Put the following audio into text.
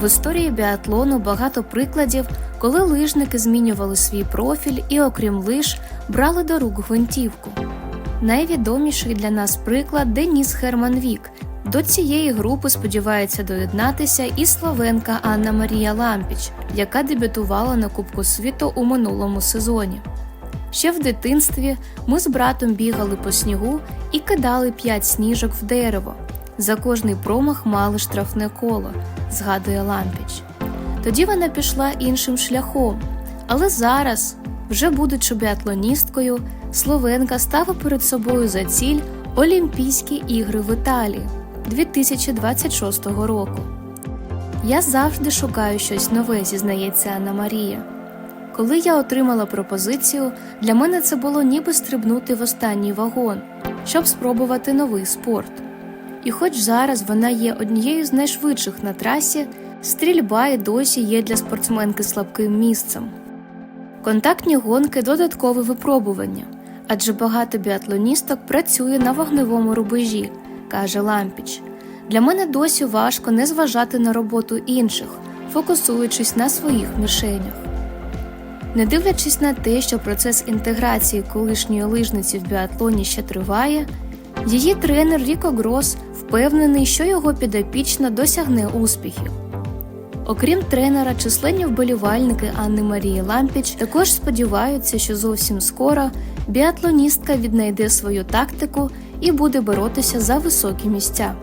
В історії біатлону багато прикладів, коли лижники змінювали свій профіль і, окрім лиж, брали до рук гвинтівку. Найвідоміший для нас приклад Деніс Херман Вік. До цієї групи сподівається доєднатися і словенка Анна Марія Лампіч, яка дебютувала на Кубку світу у минулому сезоні. Ще в дитинстві ми з братом бігали по снігу і кидали п'ять сніжок в дерево. За кожний промах мали штрафне коло, згадує Лампіч. Тоді вона пішла іншим шляхом, але зараз, вже будучи біатлоністкою, Словенка ставить перед собою за ціль Олімпійські ігри в Італії 2026 року. Я завжди шукаю щось нове, зізнається Анна Марія. Коли я отримала пропозицію, для мене це було ніби стрибнути в останній вагон, щоб спробувати новий спорт. І хоч зараз вона є однією з найшвидших на трасі, стрільба і досі є для спортсменки слабким місцем. Контактні гонки додаткове випробування, адже багато біатлоністок працює на вогневому рубежі, каже Лампіч. Для мене досі важко не зважати на роботу інших, фокусуючись на своїх мішенях. Не дивлячись на те, що процес інтеграції колишньої лижниці в біатлоні ще триває, її тренер Ріко Грос впевнений, що його підопічна досягне успіхів. Окрім тренера, численні вболівальники Анни Марії Лампіч також сподіваються, що зовсім скоро біатлоністка віднайде свою тактику і буде боротися за високі місця.